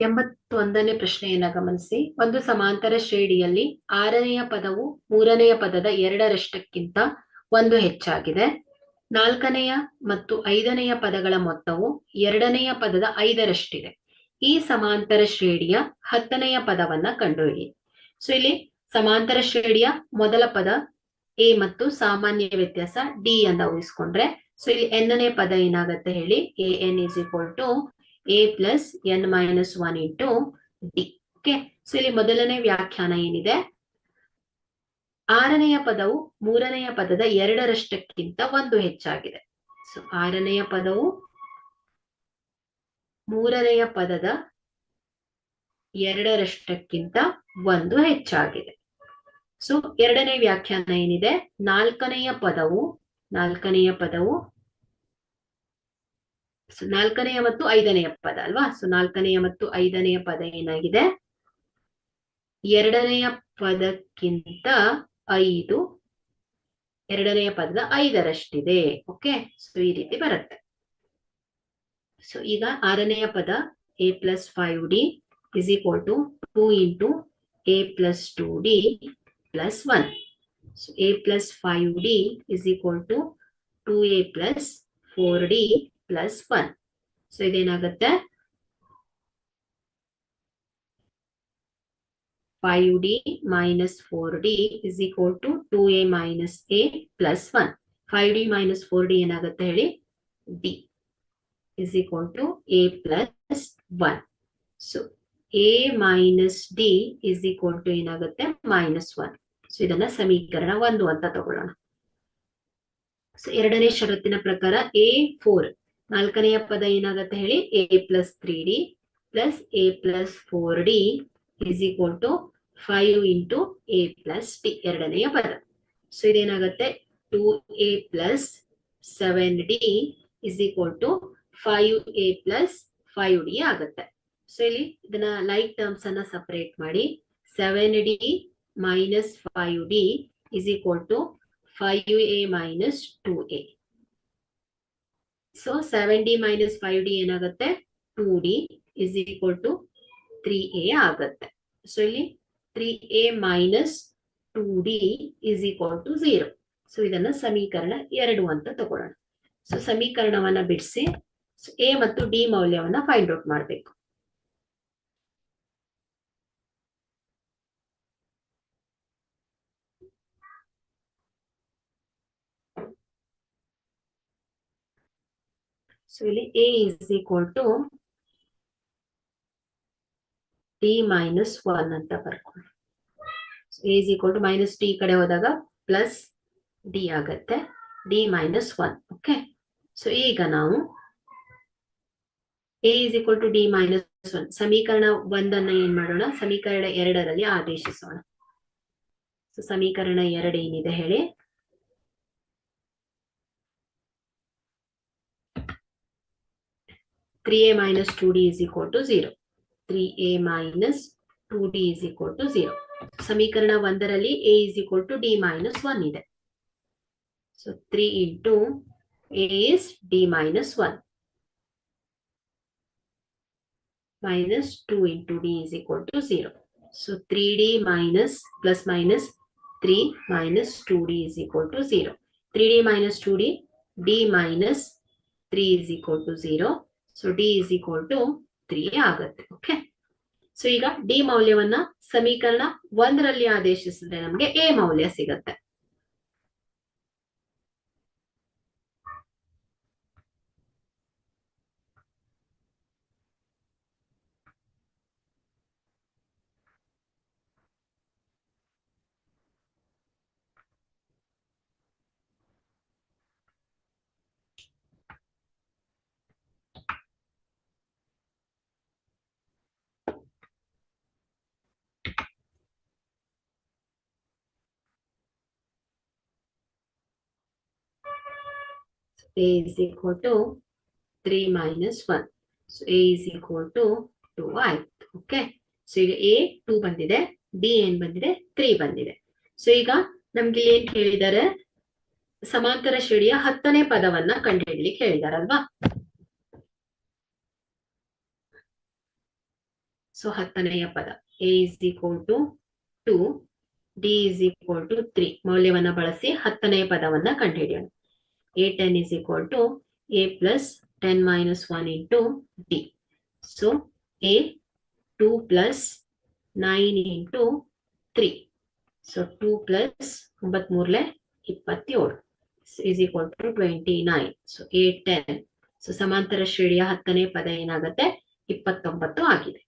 ಎಂಬತ್ತೊಂದನೇ ಪ್ರಶ್ನೆಯನ್ನ ಗಮನಿಸಿ. ಒಂದು ಸಮಾಂತರ ಶ್ರೇಣಿಯಲ್ಲಿ ಆರನೆಯ ಪದವು ಮೂರನೆಯ ಪದದ ಎರಡರಷ್ಟಕ್ಕಿಂತ ಒಂದು ಹೆಚ್ಚಾಗಿದೆ. ನಾಲ್ಕನೆಯ ಮತ್ತು ಐದನೆಯ ಪದಗಳ ಮೊತ್ತವು ಎರಡನೆಯ ಪದದ ಐದರಷ್ಟಿದೆ. ಈ ಸಮಾಂತರ ಶ್ರೇಣಿಯ ಹತ್ತನೆಯ ಪದವನ್ನ ಕಂಡುಹಿಡಿ. ಸೊ ಇಲ್ಲಿ ಸಮಾಂತರ ಶ್ರೇಣಿಯ ಮೊದಲ ಪದ ಎ ಮತ್ತು ಸಾಮಾನ್ಯ ವ್ಯತ್ಯಾಸ ಡಿ ಅಂತ ಊಹಿಸ್ಕೊಂಡ್ರೆ. ಸೊ ಇಲ್ಲಿ ಎನ್ನನೇ ಪದ ಏನಾಗತ್ತೆ ಹೇಳಿ? A N is equal to A plus N minus one into D okay so ಇಲ್ಲಿ ಮೊದಲನೇ ವ್ಯಾಖ್ಯಾನ ಏನಿದೆ? ಆರನೆಯ ಪದವು ಮೂರನೆಯ ಪದದ ಎರಡರಷ್ಟಕ್ಕಿಂತ ಒಂದು ಹೆಚ್ಚಾಗಿದೆ. ಸೊ ಆರನೆಯ ಪದವು ಮೂರನೆಯ ಪದದ ಎರಡರಷ್ಟಕ್ಕಿಂತ ಒಂದು ಹೆಚ್ಚಾಗಿದೆ. ಸೊ ಎರಡನೇ ವ್ಯಾಖ್ಯಾನ ಏನಿದೆ? ನಾಲ್ಕನೆಯ ಪದವು ನಾಲ್ಕನೆಯ ಪದವು ಸೊ ನಾಲ್ಕನೆಯ ಮತ್ತು ಐದನೆಯ ಪದ ಅಲ್ವಾ? ಸೊ ನಾಲ್ಕನೆಯ ಮತ್ತು ಐದನೆಯ ಪದ ಏನಾಗಿದೆ? ಎರಡನೆಯ ಪದಕ್ಕಿಂತ ಐದು, ಎರಡನೆಯ ಪದದ ಐದರಷ್ಟಿದೆ. ಓಕೆ ಸೊ ಈ ರೀತಿ ಬರುತ್ತೆ. ಸೊ ಈಗ ಆರನೆಯ ಪದ A plus five D is equal to two into A plus two D plus one so A plus five D is equal to two A plus four D plus one so ಇದೇನಾಗುತ್ತೆ? Five D minus four D is equal to two A minus A plus one five D minus four D ಏನಾಗುತ್ತೆ ಹೇಳಿ? D is equal to A plus one so A minus D is equal to ಏನಾಗುತ್ತೆ? Minus one so ಇದನ್ನ ಸಮೀಕರಣ ಒಂದು ಅಂತ ತಗೊಳ್ಳೋಣ. So ಎರಡನೇ ಷರತ್ತಿನ ಪ್ರಕಾರ ಎ ಫೋರ್ ನಾಲ್ಕನೆಯ ಪದ ಏನಾಗತ್ತೆ ಹೇಳಿ? A plus three D plus A plus four D is equal to five into A plus D ಎರಡನೆಯ ಪದ. So ಇದೇನಾಗತ್ತೆ? Two A plus seven D is equal to five A plus five D ಆಗತ್ತೆ. So ಇಲ್ಲಿ ಇದನ್ನ like terms ಅನ್ನ separate ಮಾಡಿ. Seven D minus five D is equal to five A minus two A so seven D minus five D ಏನಾಗುತ್ತೆ? Two D is equal to three A ಆಗತ್ತೆ. So ಇಲ್ಲಿ three A minus two D is equal to zero so ಇದನ್ನ ಸಮೀಕರಣ ಎರಡು ಅಂತ ತಗೊಳ್ಳೋಣ. So ಸಮೀಕರಣವನ್ನ ಬಿಡಿಸಿ. A ಮತ್ತು ಡಿ ಮೌಲ್ಯವನ್ನ ಫೈಂಡ್ ಔಟ್ ಮಾಡಬೇಕು. ಸೊ ಇಲ್ಲಿ A is equal to D minus one ಅಂತ ಬರ್ಕೊಳ್ಳಿ A is equal to minus D ಕಡೆ ಹೋದಾಗ ಪ್ಲಸ್ ಡಿ ಆಗತ್ತೆ. D minus one okay so ಈಗ ನಾವು A is equal to D minus one ಸಮೀಕರಣ ಒಂದನ್ನ ಏನ್ ಮಾಡೋಣ? ಸಮೀಕರಣ ಎರಡರಲ್ಲಿ ಆದೇಶಿಸೋಣ. ಸೊ ಸಮೀಕರಣ ಎರಡು ಏನಿದೆ ಹೇಳಿ? 3a minus 2d is equal to 0. 3a minus 2d is equal to 0. ಸಮೀಕರಣ ಒಂದರಲ್ಲಿ a is equal to d minus 1 ಇದೆ. So 3 into a is d minus 1. Minus 2 into d is equal to 0. So 3d minus plus minus 3 minus 2d is equal to 0. 3d minus 2d, d minus 3 is equal to 0. So D is equal to three ಆಗುತ್ತೆ okay so ಈಗ D ಮೌಲ್ಯವನ್ನ ಸಮೀಕರಣ ಒಂದರಲ್ಲಿ ಆದೇಶಿಸಿದ್ರೆ ನಮ್ಗೆ A ಮೌಲ್ಯ ಸಿಗತ್ತೆ. A is equal to 3 minus 1. So, a is equal to 2 ಆಯ್ತು ಓಕೆ ಸೊ ಈಗ ಎ ಟೂ ಬಂದಿದೆ ಡಿ ಏನ್ ಬಂದಿದೆ ತ್ರೀ ಬಂದಿದೆ. ಸೊ ಈಗ ನಮ್ಗೆ ಏನ್ ಹೇಳಿದ್ದಾರೆ ಸಮಾಂತರ ಶ್ರೇಣಿಯ ಹತ್ತನೇ ಪದವನ್ನ ಕಂಡುಹಿಡ್ಲಿಕ್ಕೆ ಹೇಳಿದಾರಲ್ವಾ? ಸೊ ಹತ್ತನೆಯ ಪದ. A is equal to two D is equal to three ಮೌಲ್ಯವನ್ನ ಬಳಸಿ ಹತ್ತನೆಯ ಪದವನ್ನ ಕಂಡುಹಿಡಿಯೋಣ. A ten is equal to A plus ten minus one into D so A two plus nine into three so two plus ಒಂಬತ್ ಮೂರ್ಲೆ ಇಪ್ಪತ್ತೇಳು. Is equal to twenty nine so A ten so ಸಮಾಂತರ ಶ್ರೇಣಿಯ ಹತ್ತನೇ ಪದ ಏನಾಗುತ್ತೆ? ಇಪ್ಪತ್ತೊಂಬತ್ತು ಆಗಿದೆ.